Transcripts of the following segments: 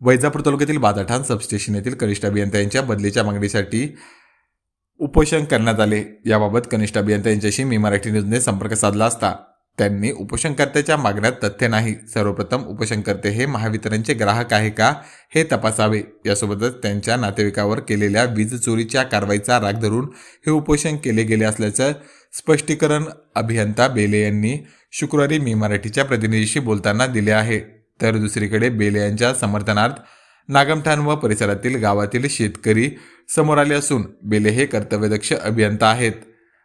वैजापूर तालुक्यातील बाजाठाण सबस्टेशन येथील कनिष्ठ अभियंता यांच्या बदलीच्या मागणीसाठी उपोषण करण्यात आले. याबाबत कनिष्ठ अभियंता यांच्याशी मी मराठी न्यूजने संपर्क साधला असता. त्यांनी उपोषणकर्त्याच्या मागण्यात तथ्य नाही. सर्वप्रथम उपोषणकर्ते हे महावितरणचे ग्राहक आहे का हे तपासावे. यासोबतच त्यांच्या नातेवाईकावर केलेल्या वीज चोरीच्या कारवाईचा राग धरून हे उपोषण केले गेले असल्याचं स्पष्टीकरण अभियंता बेले यांनी शुक्रवारी मी मराठीच्या प्रतिनिधीशी बोलताना दिले आहे. तर दुसरीकडे बेले यांच्या समर्थनार्थ नागमठाण व परिसरातील गावातील शेतकरी समोर आले असून बेले हे कर्तव्यदक्ष अभियंता आहेत.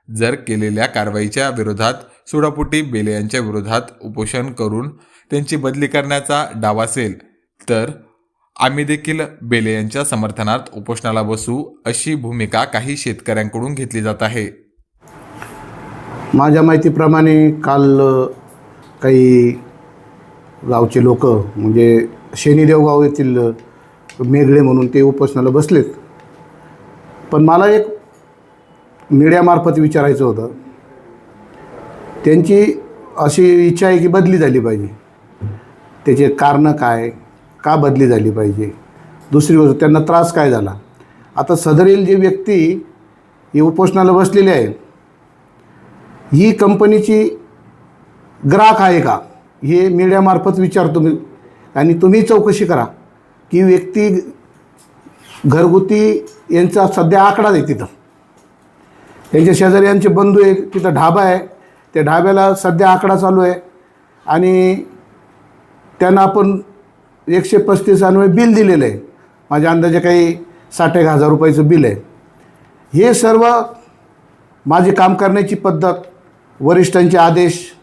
जर केलेल्या कारवाईच्या विरोधात सुडापुटी बेले यांच्या विरोधात उपोषण करून त्यांची बदली करण्याचा डाव असेल तर आम्ही देखील बेले यांच्या समर्थनार्थ उपोषणाला बसू अशी भूमिका काही शेतकऱ्यांकडून घेतली जात आहे. माझ्या माहितीप्रमाणे काल काही गावचे लोक म्हणजे शनिदेव येथील अ, मेघळे म्हणून ते उपोषणाला बसलेत. पण मला एक मीडियामार्फत विचारायचं होतं. त्यांची अशी इच्छा आहे की बदली झाली पाहिजे. त्याचे कारणं काय का बदली झाली पाहिजे? दुसरी गोष्ट त्यांना त्रास काय झाला? आता सदरील जी व्यक्ती ही उपोषणाला बसलेली आहे ही कंपनीची ग्राहक आहे का? हे मीडियामार्फत विचारतो मी. आणि तुम्ही चौकशी करा की व्यक्ती घरगुती यांचा सध्या आकडा आहे तिथं. त्यांच्या शेजारी यांचे बंधू आहे तिथं ढाबा आहे. त्या ढाब्याला सध्या आकडा चालू आहे. आणि त्यांना आपण एकशे पस्तीस अन्वय बिल दिलेलं आहे. माझ्या अंदाजे काही साठ एक हजार रुपयाचं बिल आहे. हे सर्व माझी काम करण्याची पद्धत वरिष्ठांचे आदेश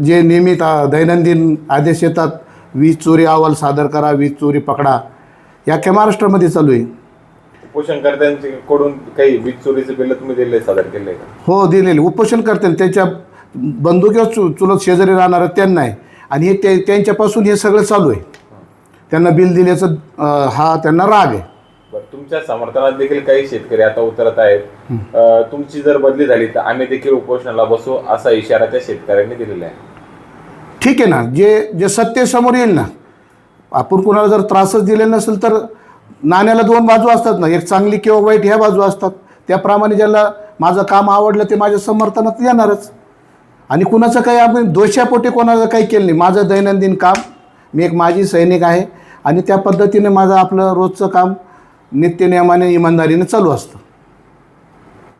जे नियमित दैनंदिन आदेश येतात वीज चोरी अहवाल सादर करा वीज चोरी पकडा. या अख्ख्या महाराष्ट्रामध्ये चालू आहे. उपोषणकर्त्यांकडून काही वीज चोरीचे बिल तुम्ही दिले सादर केले का? हो दिलेले. उपोषण करते त्यांच्या बंधू किंवा चु चुलत शेजारी राहणारं त्यांना आहे. आणि हे ते त्यांच्यापासून हे सगळं चालू आहे. त्यांना बिल दिल्याचं हा त्यांना राग आहे. तुमच्या समर्थनात देखील काही शेतकरी आता उतरत आहेत. अं, तुमची जर बदली झाली तर आम्ही देखील उपोषणाला बसू असा इशारा त्या शेतकऱ्यांनी दिलेला आहे. ठीक आहे ना? जे जे सत्य समोर येईल ना आपण कुणाला जर त्रासच दिलेला नसेल तर नाण्याला दोन बाजू असतात ना एक चांगली किंवा वाईट ह्या बाजू असतात. त्याप्रमाणे ज्याला माझं काम आवडलं ते माझ्या समर्थनात येणारच. आणि कुणाचं काही आपण दोषापोटी कोणाचं काही केलं नाही. माझं दैनंदिन काम मी एक माजी सैनिक आहे आणि त्या पद्धतीने माझं आपलं रोजचं काम नित्यनियमाने इमानदारीने चालू असतं.